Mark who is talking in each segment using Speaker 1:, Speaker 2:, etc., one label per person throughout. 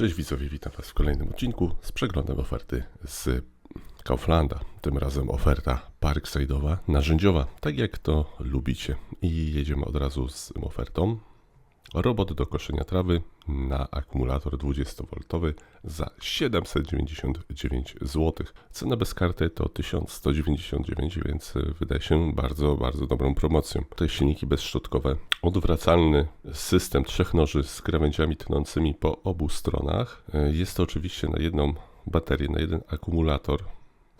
Speaker 1: Cześć widzowie, witam Was w kolejnym odcinku z przeglądem oferty z Kauflanda. Tym razem oferta parkside'owa, narzędziowa, tak jak to lubicie. I jedziemy od razu z ofertą. Robot do koszenia trawy na akumulator 20V za 799 zł. Cena bez karty to 1199, więc wydaje się bardzo, bardzo dobrą promocją. Tutaj silniki bezszczotkowe, odwracalny system trzech noży z krawędziami tnącymi po obu stronach. Jest to oczywiście na jedną baterię, na jeden akumulator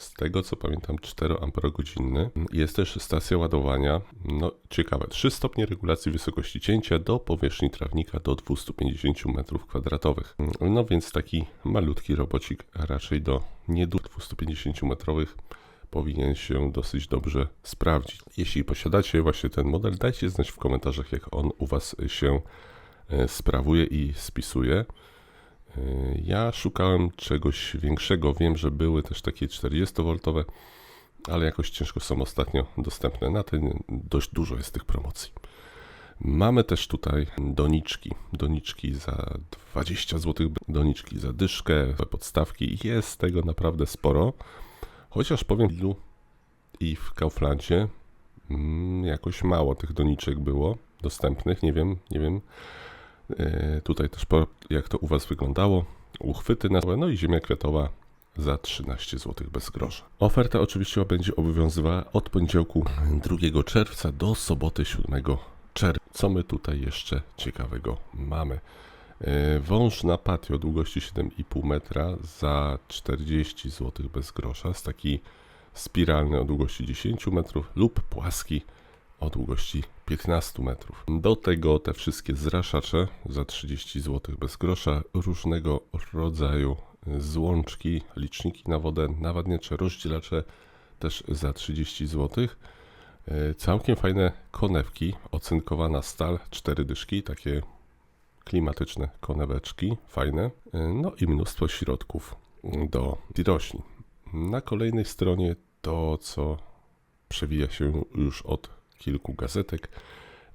Speaker 1: z tego co pamiętam 4 amperogodzinny. Jest też stacja ładowania, no ciekawe, 3 stopnie regulacji wysokości cięcia do powierzchni trawnika do 250 m2. No więc taki malutki robocik raczej do nie 250 metrowych powinien się dosyć dobrze sprawdzić. Jeśli posiadacie właśnie ten model, dajcie znać w komentarzach jak on u Was się e, sprawuje i spisuje. Ja szukałem czegoś większego. Wiem, że były też takie 40V, ale jakoś ciężko są ostatnio dostępne. Na ten dość dużo jest tych promocji. Mamy też tutaj doniczki. Doniczki za 20 zł, doniczki za dyszkę, podstawki. Jest tego naprawdę sporo. Chociaż powiem, ilu i w Kauflandzie mm, jakoś mało tych doniczek było dostępnych. Nie wiem, nie wiem. E, tutaj też jak to u Was wyglądało. Uchwyty na no i ziemia kwiatowa za 13 zł bez grosza. Oferta oczywiście będzie obowiązywała od poniedziałku 2 czerwca do soboty 7 czerwca. Co my tutaj jeszcze ciekawego mamy? E, wąż na patio długości 7,5 metra za 40 zł bez grosza. Jest taki spiralny o długości 10 metrów lub płaski o długości 15 metrów. Do tego te wszystkie zraszacze za 30 zł bez grosza, różnego rodzaju złączki, liczniki na wodę, nawadniacze, rozdzielacze też za 30 zł. E, całkiem fajne konewki, ocynkowana stal, cztery dyszki, takie klimatyczne koneweczki, fajne. E, no i mnóstwo środków do roślin. Na kolejnej stronie to, co przewija się już od kilku gazetek,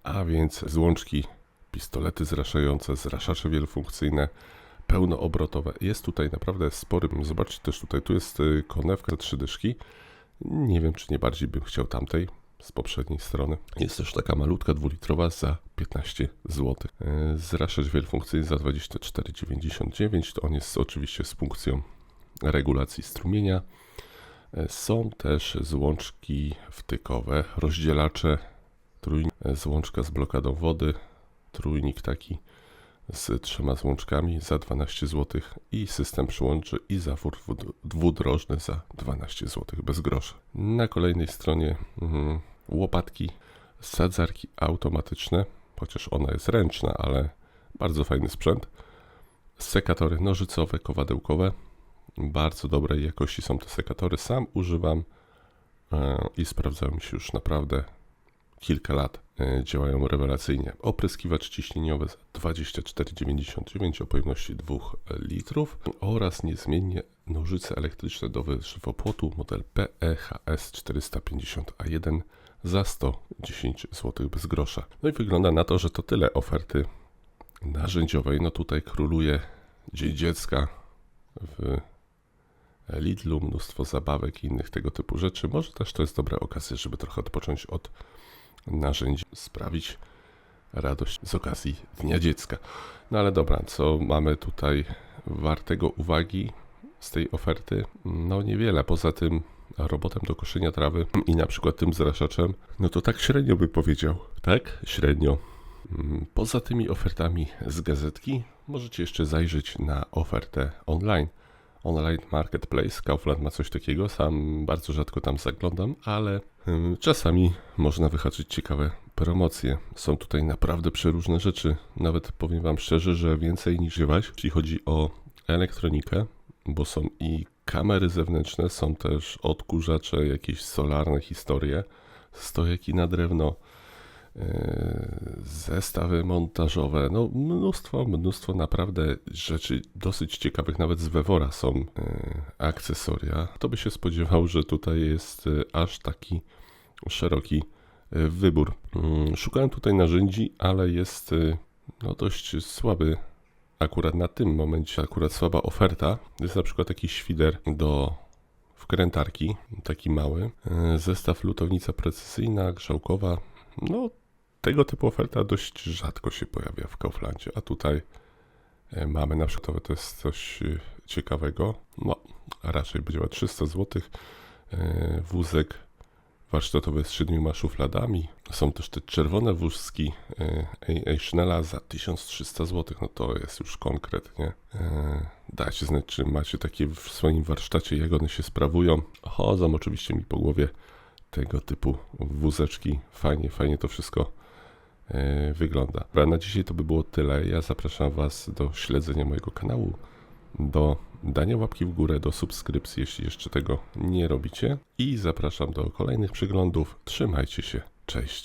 Speaker 1: a więc złączki, pistolety zraszające, zraszacze wielofunkcyjne, pełnoobrotowe. Jest tutaj naprawdę sporym. Zobaczcie też tutaj, tu jest y, konewka za trzy dyszki. Nie wiem, czy nie bardziej bym chciał tamtej z poprzedniej strony. Jest też taka malutka dwulitrowa za 15 zł. Y, zraszacz wielofunkcyjny za 24,99. To on jest oczywiście z funkcją regulacji strumienia. Są też złączki wtykowe, rozdzielacze, trójnik, złączka z blokadą wody, trójnik taki z trzema złączkami za 12 zł i system przyłączy i zawór dwudrożny za 12 zł bez grosza. Na kolejnej stronie mm, łopatki, sadzarki automatyczne, chociaż ona jest ręczna, ale bardzo fajny sprzęt. Sekatory nożycowe, kowadełkowe, bardzo dobrej jakości są te sekatory. Sam używam e, i sprawdzają się już naprawdę kilka lat. E, działają rewelacyjnie. Opryskiwacz ciśnieniowy 24,99 o pojemności 2 litrów oraz niezmiennie nożyce elektryczne do żywopłotu model PEHS 450A1 za 110 zł bez grosza. No i wygląda na to, że to tyle oferty narzędziowej. No tutaj króluje Dzień Dziecka w Lidlu, mnóstwo zabawek i innych tego typu rzeczy. Może też to jest dobra okazja, żeby trochę odpocząć od narzędzi, sprawić radość z okazji Dnia Dziecka. No ale dobra, co mamy tutaj wartego uwagi z tej oferty? No niewiele, poza tym robotem do koszenia trawy i na przykład tym zraszaczem, no to tak średnio by powiedział. Tak? Średnio. Mm, poza tymi ofertami z gazetki możecie jeszcze zajrzeć na ofertę online online marketplace. Kaufland ma coś takiego, sam bardzo rzadko tam zaglądam, ale czasami można wyhaczyć ciekawe promocje. Są tutaj naprawdę przeróżne rzeczy. Nawet powiem Wam szczerze, że więcej niż żywać, jeśli chodzi o elektronikę, bo są i kamery zewnętrzne, są też odkurzacze, jakieś solarne historie, stojaki na drewno, zestawy montażowe, no mnóstwo, mnóstwo naprawdę rzeczy dosyć ciekawych, nawet z Wewora są e, akcesoria. To by się spodziewał, że tutaj jest e, aż taki szeroki wybór. Mm, szukałem tutaj narzędzi, ale jest no, dość słaby akurat na tym momencie akurat słaba oferta. Jest na przykład taki świder do wkrętarki, taki mały. E, Zestaw lutownica precyzyjna, grzałkowa. No, tego typu oferta dość rzadko się pojawia w Kauflandzie, a tutaj e, mamy na przykład, to jest coś e, ciekawego, no, raczej będzie o 300 zł. Wózek warsztatowy z siedmioma szufladami. Są też te czerwone wózki Eichnella za 1300 zł. No to jest już konkret, nie? E, Dajcie znać, czy macie takie w swoim warsztacie, jak one się sprawują. Chodzą oczywiście mi po głowie tego typu wózeczki. Fajnie, fajnie to wszystko wygląda. Dobra, na dzisiaj to by było tyle. Ja zapraszam Was do śledzenia mojego kanału, do dania łapki w górę, do subskrypcji, jeśli jeszcze tego nie robicie. I zapraszam do kolejnych przeglądów. Trzymajcie się. Cześć.